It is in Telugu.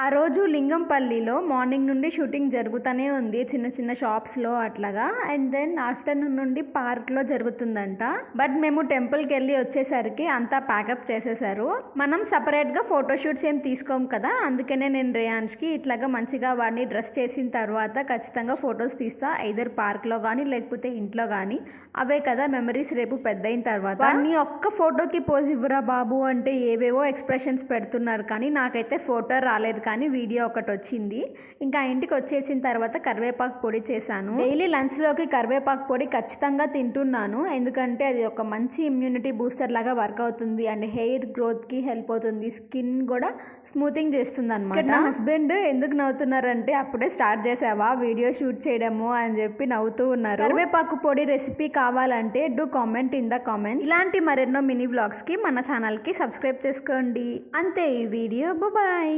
ఆ రోజు లింగంపల్లిలో మార్నింగ్ నుండి షూటింగ్ జరుగుతూనే ఉంది చిన్న చిన్న షాప్స్లో అట్లాగా. అండ్ దెన్ ఆఫ్టర్నూన్ నుండి పార్క్లో జరుగుతుందంట. బట్ మేము టెంపుల్కి వెళ్ళి వచ్చేసరికి అంతా ప్యాకప్ చేసేసారు. మనం సపరేట్గా ఫోటోషూట్స్ ఏం తీసుకోం కదా అందుకనే నేను రేయాన్స్కి ఇట్లాగా మంచిగా వాడిని డ్రెస్ చేసిన తర్వాత ఖచ్చితంగా ఫొటోస్ తీస్తా ఐదర్ పార్క్లో కానీ లేకపోతే ఇంట్లో కానీ అవే కదా మెమరీస్ రేపు పెద్ద అయిన తర్వాత. వాడిని ఒక్క ఫోటోకి పోజ్ ఇవ్వరా బాబు అంటే ఏవేవో ఎక్స్ప్రెషన్స్ పెడుతున్నారు కానీ నాకైతే ఫోటో రాలేదు కానీ వీడియో ఒకటి వచ్చింది ఇంకా ఇంటికి వచ్చేసిన తర్వాత కరివేపాకు పొడి చేశాను. డైలీ లంచ్లోకి కరివేపాకు పొడి ఖచ్చితంగా తింటున్నాను. ఎందుకంటే అది ఒక మంచి ఇమ్యూనిటీ బూస్టర్ లాగా వర్క్ అవుతుంది. అండ్ హెయిర్ గ్రోత్కి హెల్ప్ అవుతుంది. స్కిన్ కూడా స్మూతింగ్ చేస్తుంది అనమాట నా హస్బెండ్ ఎందుకు నవ్వుతున్నారంటే అప్పుడే స్టార్ట్ చేసావా? వీడియో షూట్ చేయడము అని చెప్పి నవ్వుతూ ఉన్నారు. కరివేపాకు పొడి రెసిపీ కావాలంటే do comment in the comment ఇలాంటి మరెన్నో మినీ వ్లాగ్స్కి మన ఛానల్కి సబ్స్క్రైబ్ చేసుకోండి. అంతే ఈ వీడియో. బాయ్